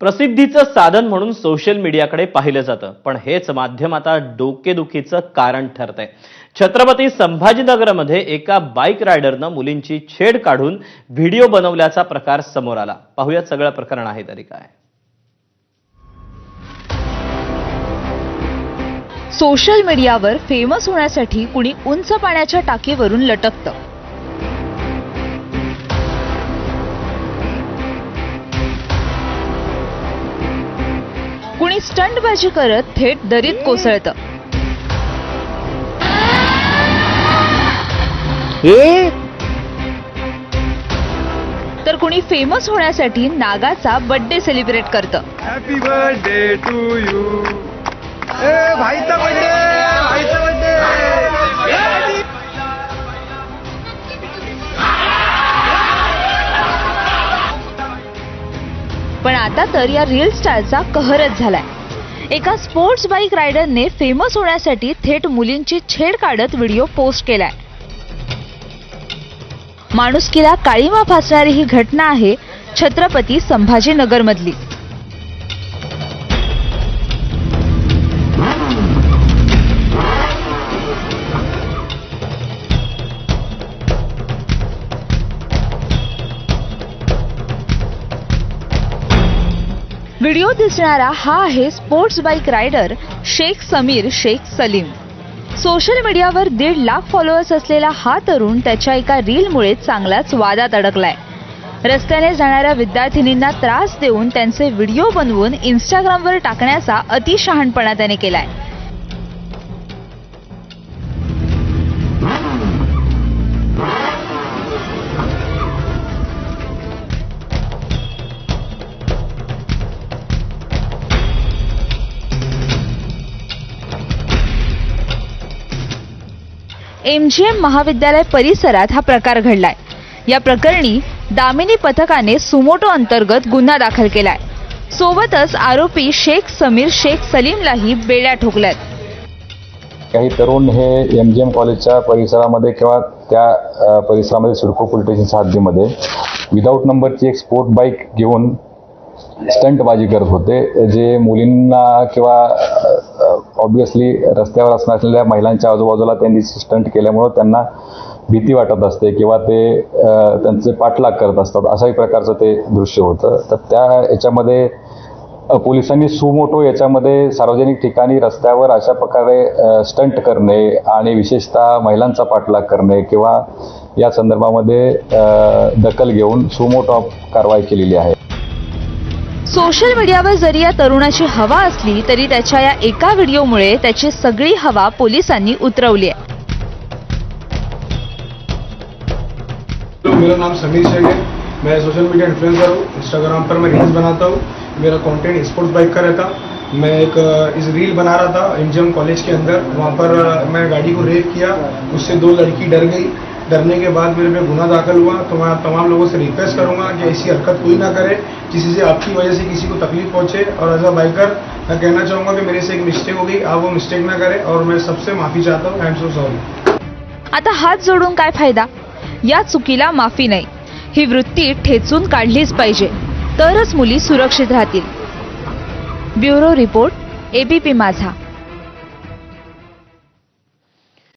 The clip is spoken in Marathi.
प्रसिद्धीचं साधन म्हणून सोशल मीडियाकडे पाहिलं जातं. पण हेच माध्यम आता डोकेदुखीचं कारण ठरतंय. छत्रपती संभाजीनगरमध्ये एका बाईक रायडरनं मुलींची छेड काढून व्हिडिओ बनवल्याचा प्रकार समोर आला. पाहूयात सगळं प्रकरण आहे तरी काय. सोशल मीडियावर फेमस होण्यासाठी कुणी उंच पाण्याच्या टाकीवरून लटकतं. कुणी स्टंटबाजी करत थेट दरीत कोसळतं. तर कुणी फेमस होण्यासाठी नागाचा बर्थडे सेलिब्रेट करतं. हॅपी बर्थडे टू यू ए भाईचा बर्थडे आता तर या रील स्टारचा कहरच झालाय. एका स्पोर्ट्स बाईक रायडरने फेमस होण्यासाठी थेट मुलींची छेड काढत व्हिडिओ पोस्ट केलाय. माणुसकीला काळीमा फासणारी ही घटना आहे छत्रपती संभाजीनगरमधली. व्हिडिओ दिसणारा हा आहे sports bike rider Shaikh Samir Shaikh Salim. Social मीडियावर दीड लाख फॉलोअर्स असलेला हा तरुण त्याच्या एका रीलमुळे चांगलाच वादात अडकलाय. रस्त्याने जाणाऱ्या विद्यार्थिनींना त्रास देऊन त्यांचे व्हिडिओ बनवून इंस्टाग्रामवर टाकण्याचा अतिशहाणपणा त्याने केलाय. एमजीएम महाविद्यालय परिसरात हा प्रकार घडलाय. या प्रकरणी दामिनी पथकाने सुमोटो अंतर्गत गुन्हा दाखल केलाय. सोबतच आरोपी शेख समीर शेख सलीमलाही बेड्या ठोकल्यात. काही तरुण हे एम जी एम कॉलेजच्या परिसरामध्ये किंवा त्या परिसरामध्ये सिडको पोलीस स्टेशनच्या हद्दीमध्ये विदाऊट नंबरची एक स्पोर्ट बाईक घेऊन स्टंटबाजी करत होते. जे मुलींना किंवा ऑब्विसली रस्त्यावर असणाऱ्या असलेल्या महिलांच्या आजूबाजूला त्यांनी स्टंट केल्यामुळं त्यांना भीती वाटत असते किंवा ते त्यांचे पाठलाग करत असतात. अशाही प्रकारचं ते दृश्य होतं. तर त्या याच्यामध्ये पोलिसांनी सुमोटो याच्यामध्ये सार्वजनिक ठिकाणी रस्त्यावर अशा प्रकारे स्टंट करणे आणि विशेषतः महिलांचा पाठलाग करणे किंवा या संदर्भामध्ये दखल घेऊन सुमोटो कारवाई केलेली आहे. सोशल मीडियावर जरी या तरुणाची हवा असली तरी त्याच्या या एका व्हिडिओमुळे त्याची सगळी हवा पोलिसांनी उतरवली आहे. मेरा नाम समीर शेख है। मैं सोशल मीडिया इन्फ्लुएंसर हूँ। इंस्टाग्राम पर मैं रील्स बनाता हूँ। मेरा कंटेंट स्पोर्ट्स बाइक का रहता। मैं एक इस रील बना रहा था एमजीएम कॉलेज के अंदर। वहाँ पर मैं गाड़ी को रेप किया। उससे दो लड़की डर गई। डरने के बाद मेरे पे गुना दाखिल हुआ। तो मैं तमाम लोगों से रिक्वेस्ट करूँगा कि ऐसी हरकत कोई ना करे। किसी से आपकी वजह से किसी को तकलीफ पहुंचे। और एज अ बाइकर मैं कहना चाहूँगा कि मेरे से एक मिस्टेक हो गई। आप वो मिस्टेक ना करें और मैं सबसे माफ़ी चाहता हूँ। आई एम सो सॉरी आता हात जोडून काय फायदा? या चुकीला माफी नाही. ही वृत्ती ठेचून काढलीच पाहिजे. तरच मुली सुरक्षित राहतील. ब्युरो रिपोर्ट एबीपी माझा.